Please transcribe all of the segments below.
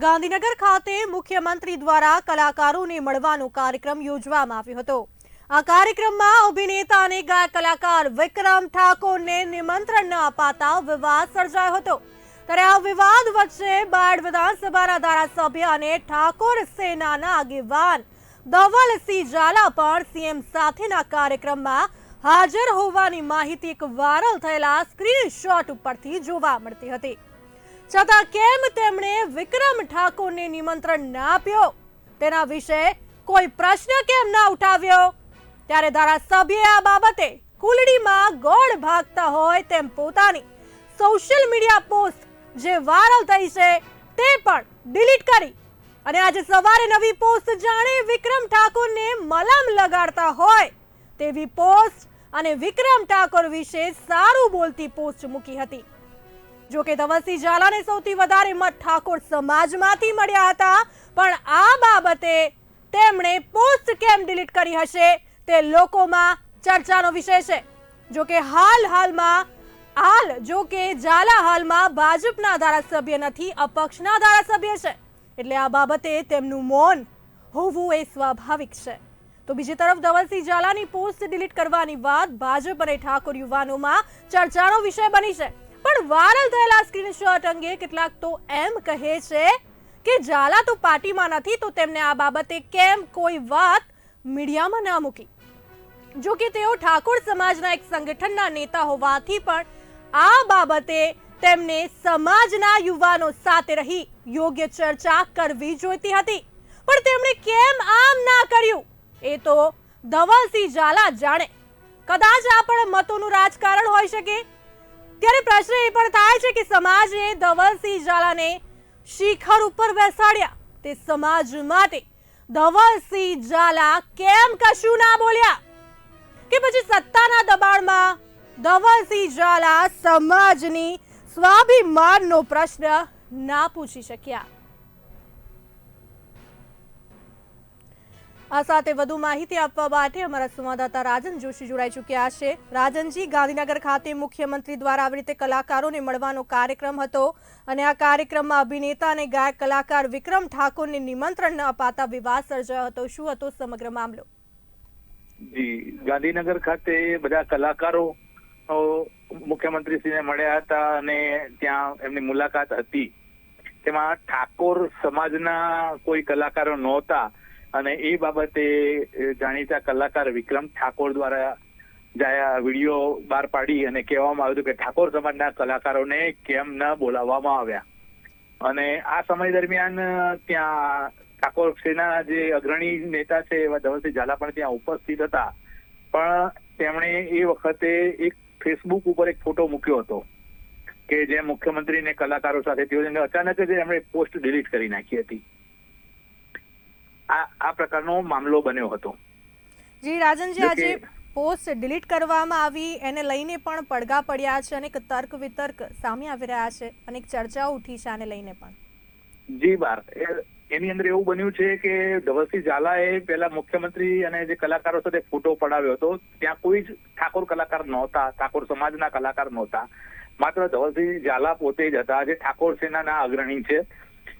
ગાંધીનગર ખાતે મુખ્યમંત્રી દ્વારા કલાકારોને મળવાનો કાર્યક્રમ યોજવામાં આવ્યો હતો. આ કાર્યક્રમમાં અભિનેતા અને ગાયક કલાકાર વિક્રમ ઠાકોરને નિમંત્રણ ન અપાતા વિવાદ સર્જાયો હતો. ત્યારે આ વિવાદ વચ્ચે બાળ વિધાનસભાના ધારાસભ્ય અને ઠાકોર સેનાના આગેવાન ધવલસિંહ ઝાલા પણ સીએમ સાથેના કાર્યક્રમમાં હાજર હોવાની માહિતી એક વાયરલ થયેલા સ્ક્રીનશોટ ઉપરથી જોવા મળતી હતી. છતાં કેમ તેમણે વિક્રમ ઠાકોરને નિમંત્રણ ના આપ્યો? તેના વિશે કોઈ પ્રશ્ન કેમ ના ઉઠાવ્યો? ત્યારે ધારાસભ્યે આ બાબતે કુલડીમાં ગોળ ભાગતા હોય તેમ પોતાની સોશિયલ મીડિયા પોસ્ટ જે વાયરલ થઈ છે તે પણ ડિલીટ કરી. અને આજે સવારે નવી પોસ્ટ જાણે વિક્રમ ઠાકોરને મલમ લગાડતા હોય તેવી પોસ્ટ અને વિક્રમ ઠાકોર વિશે સારું બોલતી પોસ્ટ મૂકી હતી. જો કે ધવલસિંહ ઝાલાને સૌથી વધારે મત ઠાકોર સમાજમાંથી મળ્યા હતા. પણ આ બાબતે તેમણે પોસ્ટ કેમ ડિલીટ કરી હશે તે લોકોમાં ચર્ચાનો વિષય છે. જો કે હાલ હાલમાં, હાલ જો કે ઝાલા હાલમાં ભાજપના ધારાસભ્ય નથી, અપક્ષના ધારાસભ્ય છે. એટલે આ બાબતે તેમનું મૌન હોવું એ સ્વાભાવિક છે. તો બીજી તરફ ધવલસિંહ ઝાલાની પોસ્ટ ડિલીટ કરવાની વાત ભાજપ અને ઠાકોર યુવાનોમાં ચર્ચાનો વિષય બની છે. પણ વાયરલ થયેલા સ્ક્રીનશોટ અંગે કેટલાક તો એમ કહે છે કે ઝાલા તો પાર્ટીમાં નથી, તો તેમને આ બાબતે કેમ કોઈ વાત મીડિયામાં ના મૂકી? જો કે તેઓ ઠાકોર સમાજના એક સંગઠનના નેતા હોવાથી પણ આ બાબતે તેમને સમાજના યુવાનો સાથે રહી યોગ્ય ચર્ચા કરવી જોઈતી હતી. પણ તેમણે કેમ આમ ના કર્યું? એ તો ધવલસિંહ ઝાલા જાણે. કદાચ આ પણ મતોનું રાજકારણ હોઈ શકે? ત્યારે પ્રશ્ન એ પણ થાય છે કે સમાજે ધવલસિંહ ઝાલાને શિખર ઉપર બેસાડ્યા. તે સમાજ માટે ધવલસિંહ ઝાલા કેમ કશું ના બોલ્યા? કે પછી સત્તાના દબાણમાં ધવલસિંહ ઝાલા સમાજની સ્વાભિમાનનો પ્રશ્ન ના પૂછી શક્યા? આ સાથે વધુ માહિતી આપવા માટે અમારા સંવાદદાતા રાજન જોશી જોડાઈ ચૂક્યા છે. રાજનજી, ગાંધીનગર ખાતે મુખ્યમંત્રી દ્વારા આવી રીતે કલાકારોને મળવાનો કાર્યક્રમ હતો અને આ કાર્યક્રમમાં અભિનેતા અને ગાયક કલાકાર વિક્રમ ઠાકોરને નિમંત્રણ ન અપાતા વિવાદ સર્જાયો હતો. શું હતો સમગ્ર મામલો? જી, ગાંધીનગર ખાતે બધા કલાકારો મુખ્યમંત્રીશ્રીને મળ્યા હતા અને ત્યાં એમની મુલાકાત હતી. તેમાં ઠાકોર સમાજના કોઈ કલાકારો નહોતા. અને એ બાબતે જાણીતા કલાકાર વિક્રમ ઠાકોર દ્વારા જાયા વીડિયો બહાર પાડી અને કહેવામાં આવ્યું હતું કે ઠાકોર સમાજના કલાકારોને કેમ ન બોલાવવામાં આવ્યા. અને આ સમય દરમિયાન ત્યાં ઠાકોર સેના જે અગ્રણી નેતા છે એવા ધવલસિંહ ઝાલા પણ ત્યાં ઉપસ્થિત હતા. પણ તેમણે એ વખતે એક ફેસબુક ઉપર એક ફોટો મૂક્યો હતો કે જે મુખ્યમંત્રી ને કલાકારો સાથે અચાનક જ એમણે પોસ્ટ ડિલીટ કરી નાખી હતી. આ આ પ્રકારનો મામલો બન્યો હતો. જી રાજનજી આજે પોસ્ટ ડિલીટ કરવામાં આવી એને લઈને પણ પડઘા પડ્યા છે અનેક તર્ક વિતર્ક સામે આવી રહ્યા છે અનેક ચર્ચાઓ ઉઠી છે આને લઈને પણ. જી બાર. એની અંદર એવું બન્યું છે કે ધવલસિંહ ઝાલાએ પેલા મુખ્યમંત્રી અને જે કલાકારો સાથે ફોટો પડાવ્યો હતો ત્યાં કોઈ જ ઠાકોર કલાકાર નહોતા ઠાકોર સમાજના કલાકાર નહોતા. માત્ર ધવલસિંહ ઝાલા પોતે જ હતા. જે ઠાકોર સેનાના અગ્રણી છે.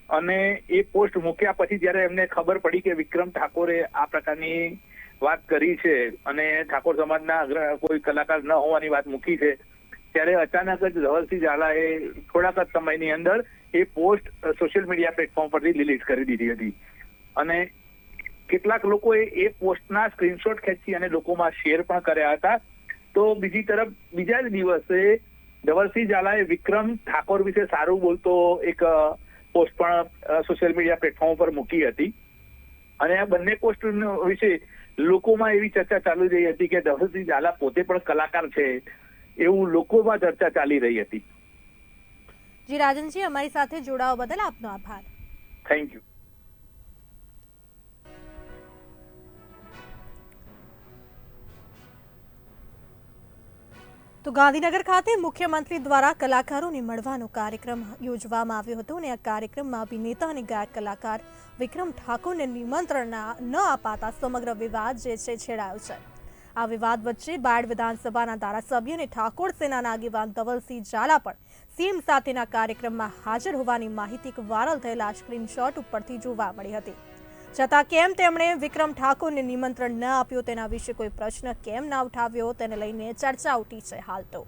અને એ પોસ્ટ મૂક્યા પછી જ્યારે એમને ખબર પડી કે વિક્રમ ઠાકોરે આ પ્રકારની વાત કરી છે અને ઠાકોર સમાજના કોઈ કલાકાર ન હોવાની વાત મૂકી છે, ત્યારે અચાનક જ ધવલસિંહ ઝાલાએ થોડાક જ સમયની અંદર એ પોસ્ટ સોશિયલ મીડિયા પ્લેટફોર્મ પરથી ડિલીટ કરી દીધી હતી. અને કેટલાક લોકોએ એ પોસ્ટના સ્ક્રીનશોટ ખેંચી અને લોકોમાં શેર પણ કર્યા હતા. તો બીજી તરફ, બીજા જ દિવસે ધવલસિંહ ઝાલાએ વિક્રમ ઠાકોર વિશે સારું બોલતો એક પોસ્ટ પણ સોશિયલ મીડિયા પ્લેટફોર્મ પર મૂકી હતી. અને આ બંને પોસ્ટ વિશે લોકોમાં એવી ચર્ચા ચાલી રહી હતી કે ધવલસિંહ ઝાલા પોતે પણ કલાકાર છે એવું લોકોમાં ચર્ચા ચાલી રહી હતી. જી રાજનજી અમારી સાથે જોડાવા બદલ આપનો આભાર. થેન્ક યુ તો ગાંધીનગર ખાતે મુખ્યમંત્રી દ્વારા કલાકારોને મળવાનો કાર્યક્રમ યોજવામાં આવ્યો હતો અને આ કાર્યક્રમમાં અભિનેતા અને ગાયક કલાકાર વિક્રમ ઠાકોરને નિમંત્રણ ન અપાતા સમગ્ર વિવાદ જે છે છેડાયો છે. આ વિવાદ વચ્ચે બાયડ વિધાનસભાના ધારાસભ્ય અને ઠાકોર સેનાના આગેવાન ધવલસિંહ ઝાલા પણ સીમ સાથેના કાર્યક્રમમાં હાજર હોવાની માહિતી એક વાયરલ થયેલા સ્ક્રીનશોટ ઉપરથી જોવા મળી હતી. છતાં કેમ તેમણે વિક્રમ ઠાકોરને નિમંત્રણ ન આપ્યું તેના વિશે કોઈ પ્રશ્ન કેમ ના ઉઠાવ્યો તેને લઈને ચર્ચા ઉઠી છે હાલ તો.